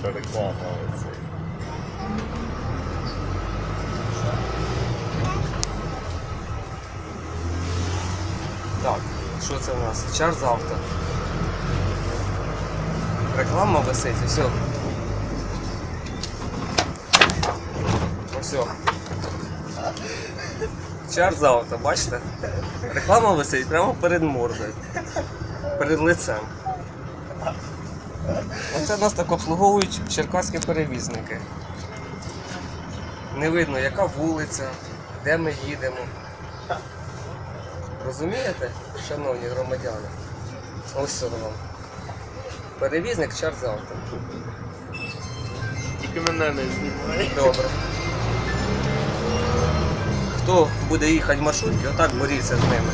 що реклама висить. Так, що це у нас? Чарз авто. Реклама висить, все. Ось. Чарз авто, бачите? Реклама висить прямо перед мордою. Перед лицем. Оце нас так обслуговують черкаські перевізники. Не видно, яка вулиця, де ми їдемо. Розумієте, шановні громадяни? Ось воно вам. Перевізник Чарз Авто. Тільки мене не знімай. Добре. Хто буде їхати в маршрутки, отак боріться з ними.